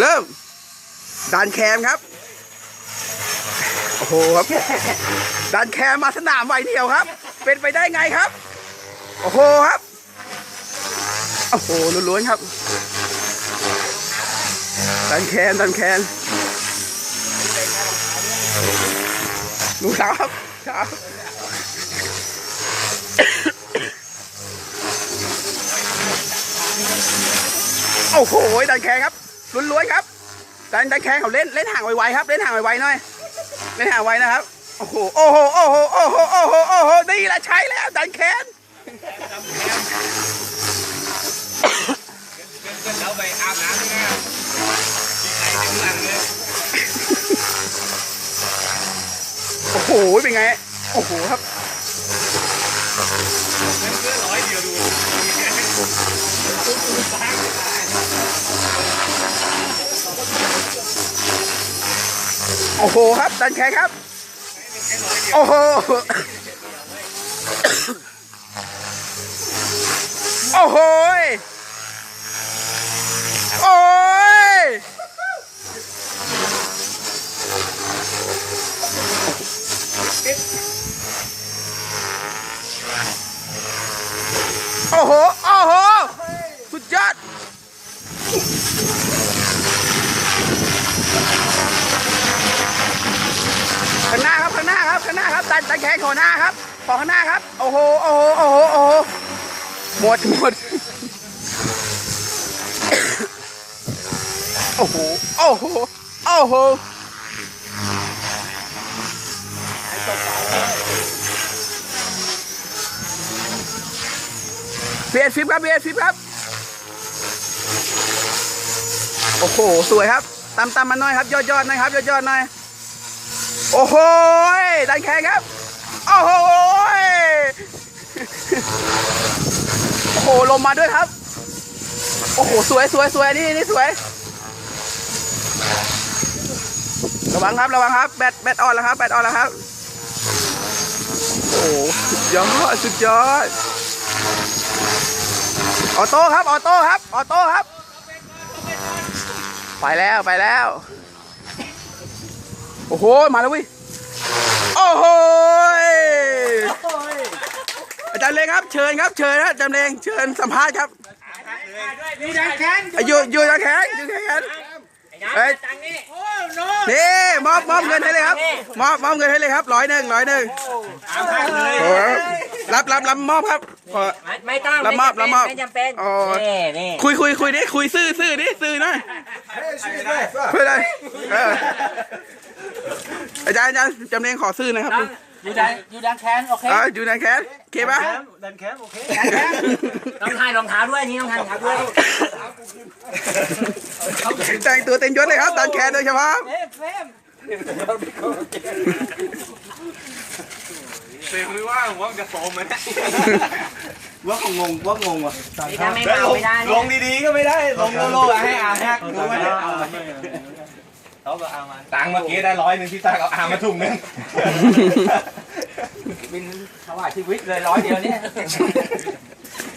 เริ่มดันแคมครับ โอ้โหครับดันแคมมาสนามไวเดียวครับ เป็นไปได้ไงครับ โอ้โหครับ โอ้โหล้วนๆครับ ดันแคนดันแคนดูเท้ครับเท้าโอ้โหดันแคนครับ ล้วนๆครับดันดันแคนเขาเล่นเล่นห่างไวๆครับ เล่นห่างไวๆหน่อยเล่นห่างไวนะครับโอ้โหโอ้โหโอ้โหโอ้โหโอ้โหโอ้โหนี่แหละใช้แล้วดันแคนเราไปอาบน้ำนะที่ไหนถึงหลังเลยโอ้โหเป็นไง โอ้โหครับ โอ้โหครับดันแขนครับ โอ้โห โอ้โหยโอ้ย โอ้โห โอ้โห สุดยอด ครับข้างหน้าครับดันดันแขนขอหน้าครับขอข้างหน้าครับ โอ้โห โอ้โห โอ้โห โอ้โห หมดหมด โอ้โห โอ้โห โอ้โหเบียดฟิปครับเบียดฟิปครับ โอ้โห สวยครับตามตามมาหน่อยครับ ยอดยอดหน่อยครับ ยอดยอดหน่อย โอ้โหดันแขนครับ โอ้โหโอ้โหลงมาด้วยครับ โอ้โห สวยสวยสวยนี่นี่สวย ระวังครับ ระวังครับ แบตแบตออนแล้วครับ แบตออนแล้วครับ โอ้โหสุดยอด สุดยอด ออโต้ครับ ออโต้ครับ ออโต้ครับ ไปแล้ว ไปแล้ว โอ้โห มาแล้วเวิโอ้โหยอาจารย์เลงครับ เชิญครับ เชิญครับอาจารย์เลงเชิญสัมภาษณ์ครับนี่ดังแขนอะอยู่อยู่ตะแคงอยู่ตะแคงเฮ้ยตังนี่โอ้โนนี่มอบมอบเงินให้เลยครับมอบมอบเงินให้เลยครับร้อยหนึ่งร้อยหนึ่งอาบเลยโอ้โหรับรับรับมอบครับขอไม่ไม่ต้องละมอบละมอบไม่จำเป็นอ๋อนี่นี่คุยคุยคุยดิคุยซื่อซื่อดิซื่อหน่อยคุยเลยเอออา จารย์อาจารย์จำเนียงขอซื่อหนะครับอยู่ดังอยู่ดังแคนโอเคอ่าอยู่ในแคสโอเคปะดันแขนโอเคต้องทายรองเท้าด้วยนี่ต้องทายรองเท้าด้วยแต่งตัวเต็มยศเลยครับดันแคสโดยเฉพาะเสียงไม่ว่าว่าจะโตมันว่าคงงงว่างงว่ะนี่ถ้าไม่เมาไม่ได้ลงดีๆก็ไม่ได้ลงโลโลให้อาแฮกดูไม่ได้ เอาเขาก็เอามาตังค์เมื่อกี้ได้ร้อยหนึ่งที่ตังเอาอามาถุงนึงบินถวายชีวิตเลยร้อยเดียวเนี่ย